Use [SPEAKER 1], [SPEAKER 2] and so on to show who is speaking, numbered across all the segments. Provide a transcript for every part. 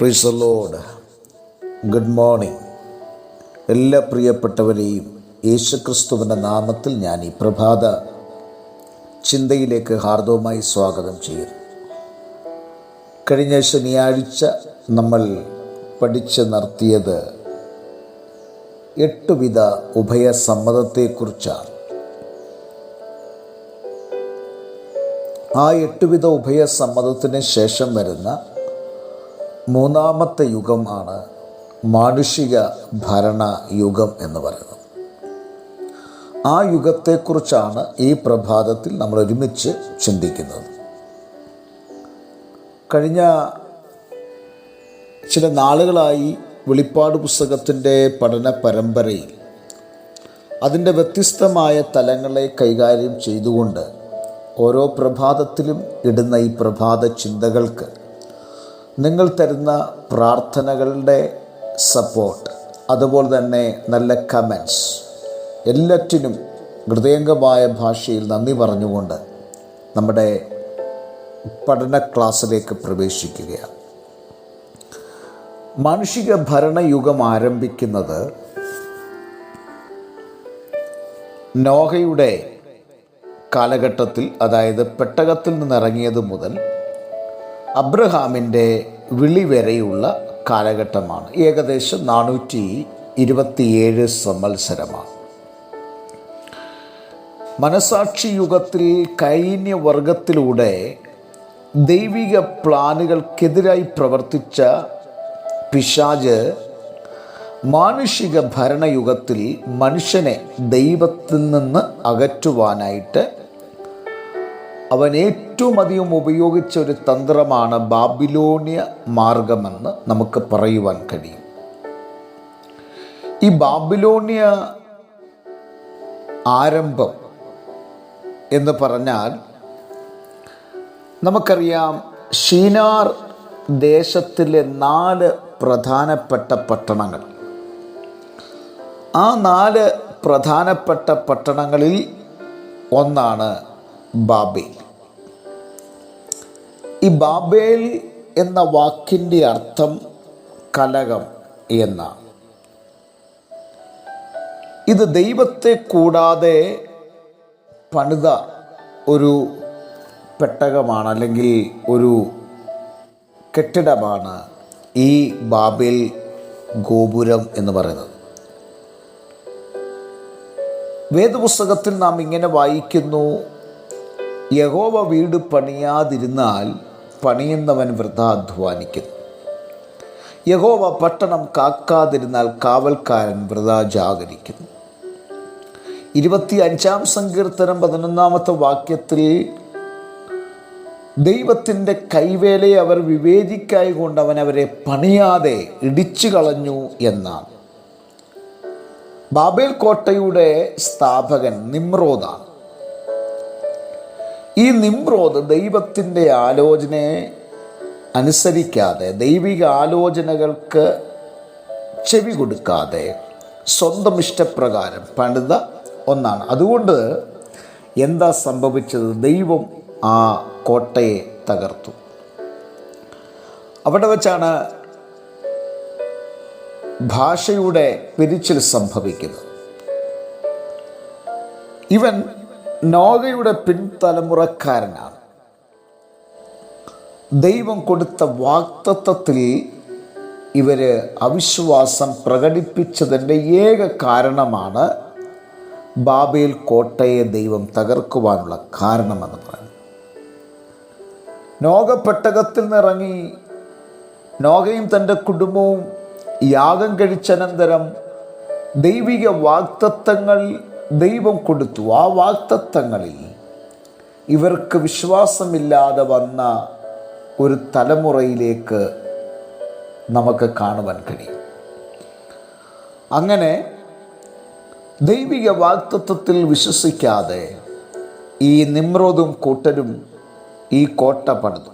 [SPEAKER 1] പ്രീസ് load good morning എല്ലാ പ്രിയപ്പെട്ടവരെയും യേശുക്രിസ്തുവിന്റെ നാമത്തിൽ ഞാൻ ഈ പ്രഭാത ചിന്തയിലേക്ക് ഹാർദവുമായി സ്വാഗതം ചെയ്യുന്നു. കഴിഞ്ഞ ശനിയാഴ്ച നമ്മൾ പഠിച്ച് നിർത്തിയത് എട്ടുവിധ ഉഭയസമ്മതത്തെക്കുറിച്ചാണ്. ആ എട്ടുവിധ ഉഭയസമ്മതത്തിന് ശേഷം വരുന്ന മൂന്നാമത്തെ യുഗമാണ് മാനുഷിക ഭരണ യുഗം എന്ന് പറയുന്നത്. ആ യുഗത്തെക്കുറിച്ചാണ് ഈ പ്രഭാതത്തിൽ നമ്മൾ ഒരുമിച്ച് ചിന്തിക്കുന്നത്. കഴിഞ്ഞ ചില നാളുകളായി വെളിപ്പാട് പുസ്തകത്തിന്റെ പഠന പരമ്പരയിൽ അതിന്റെ വ്യത്യസ്തമായ തലങ്ങളെ കൈകാര്യം ചെയ്തുകൊണ്ട് ഓരോ പ്രഭാതത്തിലും ഇടുന്ന ഈ പ്രഭാത ചിന്തകൾക്ക് നിങ്ങൾ തരുന്ന പ്രാർത്ഥനകളുടെ സപ്പോർട്ട് അതുപോലെ തന്നെ നല്ല കമൻസ് എല്ലാറ്റിനും ഹൃദയംഗമായ ഭാഷയിൽ നന്ദി പറഞ്ഞുകൊണ്ട് നമ്മുടെ പഠന ക്ലാസ്സിലേക്ക് പ്രവേശിക്കുകയാണ്. മാനുഷിക ഭരണയുഗം ആരംഭിക്കുന്നത് നോഹയുടെ കാലഘട്ടത്തിൽ അതായത് പെട്ടകത്തിൽ നിന്നിറങ്ങിയത് മുതൽ അബ്രഹാമിന്റെ വിളി വരെയുള്ള കാലഘട്ടമാണ്. ഏകദേശം നാനൂറ്റി ഇരുപത്തിയേഴ് സംവത്സരമാണ്. മനസാക്ഷി യുഗത്തിൽ കൈന്യവർഗത്തിലൂടെ ദൈവിക പ്ലാനുകൾക്കെതിരായി പ്രവർത്തിച്ച പിശാജ് മാനുഷിക ഭരണയുഗത്തിൽ മനുഷ്യനെ ദൈവത്തിൽ നിന്ന് അകറ്റുവാനായിട്ട് അവൻ ഏറ്റവും അധികം ഉപയോഗിച്ച ഒരു തന്ത്രമാണ് ബാബിലോണിയ മാർഗമെന്ന് നമുക്ക് പറയുവാൻ കഴിയും. ഈ ബാബിലോണിയ ആരംഭം എന്ന് പറഞ്ഞാൽ നമുക്കറിയാം ഷീനാർ ദേശത്തിലെ നാല് പ്രധാനപ്പെട്ട പട്ടണങ്ങൾ. ആ നാല് പ്രധാനപ്പെട്ട പട്ടണങ്ങളിൽ ഒന്നാണ് ബാബേൽ. ഈ ബാബേൽ എന്ന വാക്കിന്റെ അർത്ഥം കലകം എന്നാണ് ഇത് ദൈവത്തെ കൂടാതെ പണിത ഒരു പെട്ടകമാണ് അല്ലെങ്കിൽ ഒരു കെട്ടിടമാണ് ഈ ബാബേൽ ഗോപുരം എന്ന് പറയുന്നത്. വേദപുസ്തകത്തിൽ നാം ഇങ്ങനെ വായിക്കുന്നു യഹോവ വീട് പണിയാതിരുന്നാൽ പണിയുന്നവൻ വൃഥ അധ്വാനിക്കുന്നു. യഹോവ പട്ടണം കാക്കാതിരുന്നാൽ കാവൽക്കാരൻ വൃഥ ജാഗരിക്കുന്നു. ഇരുപത്തി അഞ്ചാം സങ്കീർത്തനം പതിനൊന്നാമത്തെ വാക്യത്തിൽ ദൈവത്തിന്റെ കൈവേലയെ അവർ വിവേചിക്കായി കൊണ്ട് അവൻ അവരെ പണിയാതെ ഇടിച്ചു കളഞ്ഞു എന്നാണ്. ബാബേൽ കോട്ടയുടെ സ്ഥാപകൻ നിമ്രോദാണ്. ഈ നിമ്രോത് ദൈവത്തിന്റെ ആലോചനയെ അനുസരിക്കാതെ ദൈവിക ആലോചനകൾക്ക് ചെവി കൊടുക്കാതെ സ്വന്തം ഇഷ്ടപ്രകാരം പണിത ഒന്നാണ്. അതുകൊണ്ട് എന്താ സംഭവിച്ചത്? ദൈവം ആ കോട്ടയെ തകർത്തു. അവിടെ വച്ചാണ് ഭാഷയുടെ പിരിച്ചിൽ സംഭവിക്കുന്നത്. ഇവൻ നോഗയുടെ പിൻതലമുറക്കാരനാണ്. ദൈവം കൊടുത്ത വാക്തത്വത്തിൽ ഇവർ അവിശ്വാസം പ്രകടിപ്പിച്ചതിന്റെ ഏക കാരണമാണ് ബാബേൽ കോട്ടയെ ദൈവം തകർക്കുവാനുള്ള കാരണമെന്ന് പറയുന്നത്. നോഗ പെട്ടകത്തിൽ നിന്നിറങ്ങി നോഗയും തന്റെ കുടുംബവും യാഗം കഴിച്ചനന്തരം ദൈവിക വാക്തത്വങ്ങൾ ദൈവം കൊടുത്തു ആ വാക്തത്വങ്ങളിൽ ഇവർക്ക് വിശ്വാസമില്ലാതെ വന്ന ഒരു തലമുറയിലേക്ക് നമുക്ക് കാണുവാൻ കഴിയും. അങ്ങനെ ദൈവിക വാക്തത്വത്തിൽ വിശ്വസിക്കാതെ ഈ നിമ്രോദും കൂട്ടരും ഈ കോട്ട പണിതു.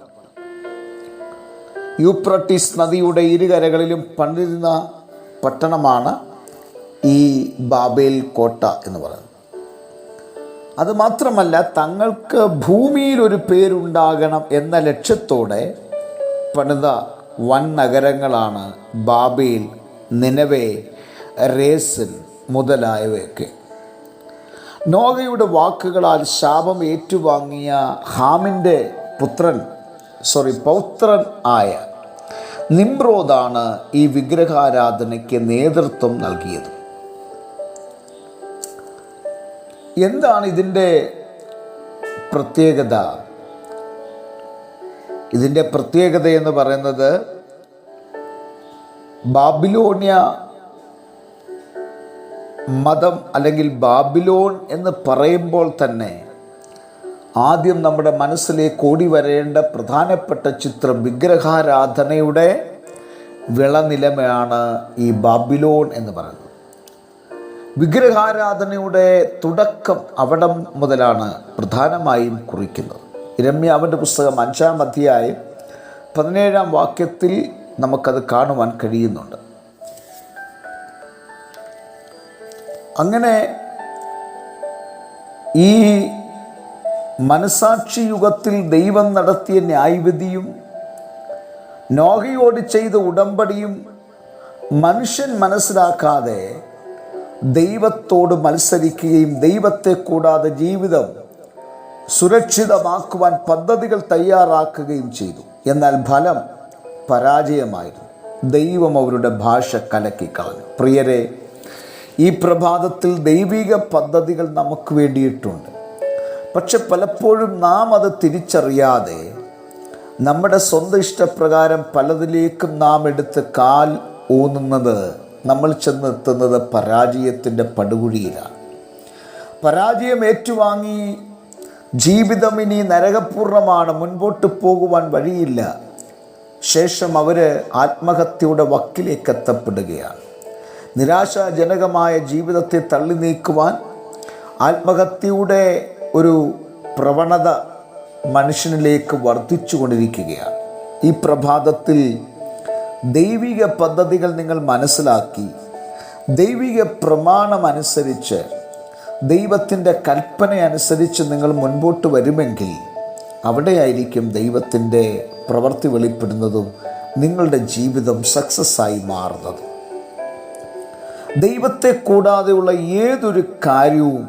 [SPEAKER 1] യൂപ്രട്ടീസ് നദിയുടെ ഇരുകരകളിലും പണിതിരുന്ന പട്ടണമാണ് ഈ ബാബേൽ കോട്ട എന്ന് പറയുന്നത് അതുമാത്രമല്ല തങ്ങൾക്ക് ഭൂമിയിൽ ഒരു പേരുണ്ടാകണം എന്ന ലക്ഷ്യത്തോടെ പണിത വൻ നഗരങ്ങളാണ് ബാബേൽ നിലവെ റേസിൽ മുതലായവയൊക്കെ. നോഗയുടെ വാക്കുകളാൽ ശാപം ഏറ്റുവാങ്ങിയ ഹാമിന്റെ പുത്രൻ സോറി പൗത്രൻ ആയ നിമ്രോദാണ് ഈ വിഗ്രഹാരാധനയ്ക്ക് നേതൃത്വം നൽകിയത്. എന്താണ് ഇതിന്റെ പ്രത്യേകത? ഇതിന്റെ പ്രത്യേകത എന്ന് പറയുന്നത് ബാബിലോണിയ മതം അല്ലെങ്കിൽ ബാബിലോൺ എന്ന് പറയുമ്പോൾ തന്നെ ആദ്യം നമ്മുടെ മനസ്സിലേക്ക് ഓടി വരേണ്ട പ്രധാനപ്പെട്ട ചിത്രം വിഗ്രഹാരാധനയുടെ വിളനിലമയാണ് ഈ ബാബിലോൺ എന്ന് പറയുന്നത്. വിഗ്രഹാരാധനയുടെ തുടക്കം അവിടം മുതലാണ് പ്രധാനമായും കുറിക്കുന്നത്. രമ്യ അവന്റെ പുസ്തകം അഞ്ചാം അധ്യായം പതിനേഴാം വാക്യത്തിൽ നമുക്കത് കാണുവാൻ കഴിയുന്നുണ്ട്. അങ്ങനെ ഈ മനസാക്ഷി യുഗത്തിൽ ദൈവം നടത്തിയ ന്യായവിധിയും നോഹയോട് ചെയ്ത ഉടമ്പടിയും മനുഷ്യൻ മനസ്സിലാക്കാതെ ദൈവത്തോട് മത്സരിക്കുകയും ദൈവത്തെ കൂടാതെ ജീവിതം സുരക്ഷിതമാക്കുവാൻ പദ്ധതികൾ തയ്യാറാക്കുകയും ചെയ്തു. എന്നാൽ ഫലം പരാജയമായിരുന്നു. ദൈവം അവരുടെ ഭാഷ കലക്കിക്കളഞ്ഞു പ്രിയരെ ഈ പ്രഭാതത്തിൽ ദൈവിക പദ്ധതികൾ നമുക്ക് വേണ്ടിയിട്ടുണ്ട്. പക്ഷെ പലപ്പോഴും നാം അത് തിരിച്ചറിയാതെ നമ്മുടെ സ്വന്തം ഇഷ്ടപ്രകാരം പലതിലേക്കും നാം എടുത്ത് കാൽ ഊന്നുന്നത് നമ്മൾ ചെന്നെത്തുന്നത് പരാജയത്തിന്റെ പടുകുഴിയിലാണ്. പരാജയം ഏറ്റുവാങ്ങി ജീവിതം ഇനി നരകപൂർണമാണ് മുൻപോട്ട് പോകുവാൻ വഴിയില്ല. ശേഷം അവർ ആത്മഹത്യയുടെ വക്കിലേക്ക് എത്തപ്പെടുകയാണ്. നിരാശാജനകമായ ജീവിതത്തെ തള്ളി നീക്കുവാൻ ആത്മഹത്യയുടെ ഒരു പ്രവണത മനുഷ്യനിലേക്ക് വർദ്ധിച്ചു കൊണ്ടിരിക്കുകയാണ് ഈ പ്രഭാതത്തിൽ ദൈവിക പദ്ധതികൾ നിങ്ങൾ മനസ്സിലാക്കി ദൈവിക പ്രമാണമനുസരിച്ച് ദൈവത്തിന്റെ കൽപ്പന അനുസരിച്ച് നിങ്ങൾ മുൻപോട്ട് വരുമെങ്കിൽ അവിടെയായിരിക്കും ദൈവത്തിന്റെ പ്രവൃത്തി വെളിപ്പെടുന്നതും നിങ്ങളുടെ ജീവിതം സക്സസ് ആയി മാറുന്നതും. ദൈവത്തെ കൂടാതെയുള്ള ഏതൊരു കാര്യവും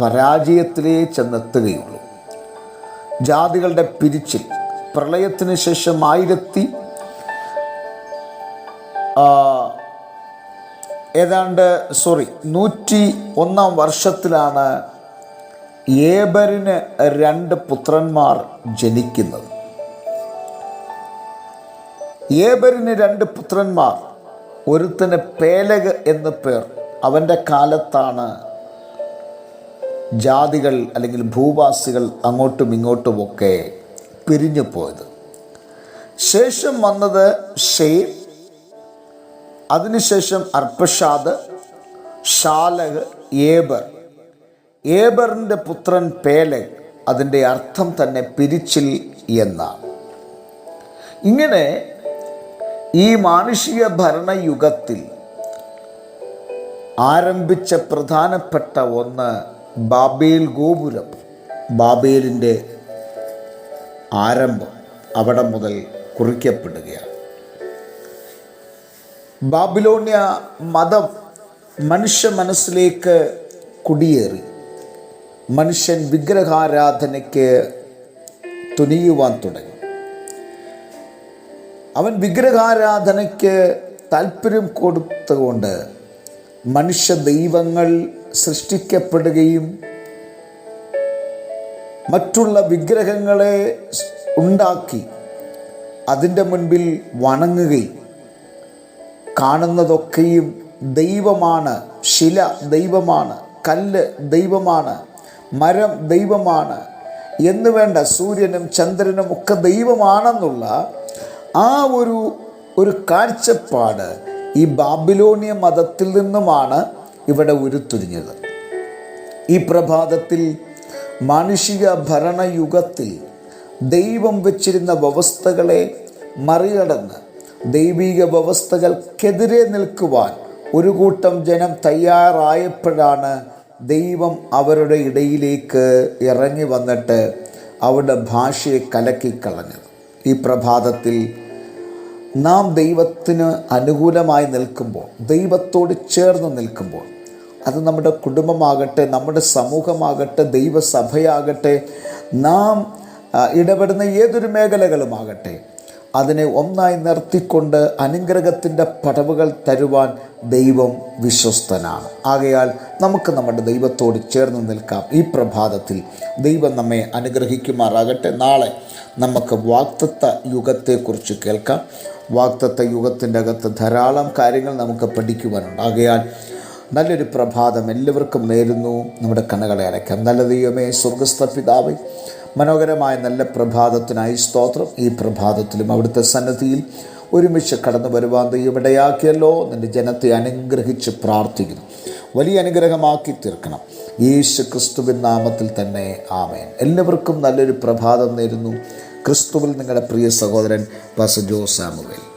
[SPEAKER 1] പരാജയത്തിലേ ചെന്നെത്തുകയുള്ളൂ. ജാതികളുടെ പിരിച്ചിൽ പ്രളയത്തിന് ശേഷം ആയിരത്തി ഏതാണ്ട് സോറി നൂറ്റി ഒന്നാം വർഷത്തിലാണ് ഏബറിന് രണ്ട് പുത്രന്മാർ ജനിക്കുന്നത്. ഏബറിന് രണ്ട് പുത്രന്മാർ ഒരുത്തന് പേലഗ് എന്ന് പേർ. അവന്റെ കാലത്താണ് ജാതികൾ അല്ലെങ്കിൽ ഭൂവാസികൾ അങ്ങോട്ടും ഇങ്ങോട്ടുമൊക്കെ പിരിഞ്ഞു പോയത് ശേഷം വന്നത് ഷെയ്ർ അതിനുശേഷം അർപ്പഷാദ് ഷാലഹ് ഏബർ. ഏബറിന്റെ പുത്രൻ പേലഗ് അതിന്റെ അർത്ഥം തന്നെ പിരിച്ചിൽ എന്നാണ്. ഇങ്ങനെ ഈ മാനുഷിക ഭരണയുഗത്തിൽ ആരംഭിച്ച പ്രധാനപ്പെട്ട ഒന്ന് ബാബേൽ ഗോപുരം ബാബേലിന്റെ ആരംഭം അവിടെ മുതൽ കുറിക്കപ്പെടുകയാണ്. ബാബിലോണ്യ മതം മനുഷ്യ മനസ്സിലേക്ക് കുടിയേറി. മനുഷ്യൻ വിഗ്രഹാരാധനയ്ക്ക് തുനിയുവാൻ തുടങ്ങി. അവൻ വിഗ്രഹാരാധനയ്ക്ക് താല്പര്യം കൊടുത്തുകൊണ്ട് മനുഷ്യ ദൈവങ്ങൾ സൃഷ്ടിക്കപ്പെടുകയും മറ്റുള്ള വിഗ്രഹങ്ങളെ ഉണ്ടാക്കി അതിന്റെ മുൻപിൽ വണങ്ങുകയും കാണുന്നതൊക്കെയും ദൈവമാണ് ശില ദൈവമാണ് കല്ല് ദൈവമാണ് മരം ദൈവമാണ്. എന്ന് വേണ്ട സൂര്യനും ചന്ദ്രനും ഒക്കെ ദൈവമാണെന്നുള്ള ആ ഒരു ഒരു കാഴ്ചപ്പാട് ഈ ബാബിലോണിയ മതത്തിൽ നിന്നുമാണ് ഇവിടെ ഉരുത്തിരിഞ്ഞത്. ഈ പ്രഭാതത്തിൽ മാനുഷിക ഭരണയുഗത്തിൽ ദൈവം വച്ചിരുന്ന വ്യവസ്ഥകളെ മറികടന്ന് ദൈവിക വ്യവസ്ഥകൾക്കെതിരെ നിൽക്കുവാൻ ഒരു കൂട്ടം ജനം തയ്യാറായപ്പോഴാണ് ദൈവം അവരുടെ ഇടയിലേക്ക് ഇറങ്ങി വന്നിട്ട് അവരുടെ ഭാഷയെ കലക്കിക്കളഞ്ഞത്. ഈ പ്രഭാതത്തിൽ നാം ദൈവത്തിന് അനുകൂലമായി നിൽക്കുമ്പോൾ ദൈവത്തോട് ചേർന്ന് നിൽക്കുമ്പോൾ അത് നമ്മുടെ കുടുംബമാകട്ടെ നമ്മുടെ സമൂഹമാകട്ടെ ദൈവസഭയാകട്ടെ നാം ഇടപെടുന്ന ഏതൊരു മേഖലകളുമാകട്ടെ അതിനെ ഒന്നായി നിർത്തിക്കൊണ്ട് അനുഗ്രഹത്തിന്റെ പടവുകൾ തരുവാൻ ദൈവം വിശ്വസ്തനാണ്. ആകയാൽ നമുക്ക് നമ്മുടെ ദൈവത്തോട് ചേർന്ന് നിൽക്കാം. ഈ പ്രഭാതത്തിൽ ദൈവം നമ്മെ അനുഗ്രഹിക്കുമാറാകട്ടെ. നാളെ നമുക്ക് വാക്തത്വ യുഗത്തെക്കുറിച്ച് കേൾക്കാം. വാക്തത്വ യുഗത്തിന്റെ അകത്ത് ധാരാളം കാര്യങ്ങൾ നമുക്ക് പഠിക്കുവാനുണ്ട്. ആകയാൽ നല്ലൊരു പ്രഭാതം എല്ലാവർക്കും നേരുന്നു. നമ്മുടെ കണ്ണുകളെ അടയ്ക്കാം. നല്ല ദൈവമേ സ്വർഗസ്ഥ പിതാവേ മനോഹരമായ നല്ല പ്രഭാതത്തിനായി സ്തോത്രം. ഈ പ്രഭാതത്തിലും അവിടുത്തെ സന്നദ്ധിയിൽ ഒരുമിച്ച് കടന്നു വരുവാൻ ദൈവം ഇടയാക്കിയല്ലോ. നിന്റെ ജനത്തെ അനുഗ്രഹിച്ച് പ്രാർത്ഥിക്കുന്നു. വലിയ അനുഗ്രഹമാക്കി തീർക്കണം. യേശു ക്രിസ്തുവിൻ നാമത്തിൽ തന്നെ ആമേൻ. എല്ലാവർക്കും നല്ലൊരു പ്രഭാതം നേരുന്നു. ക്രിസ്തുവിൽ നിങ്ങളുടെ പ്രിയ സഹോദരൻ പാസ ജോ സാമുവേൽ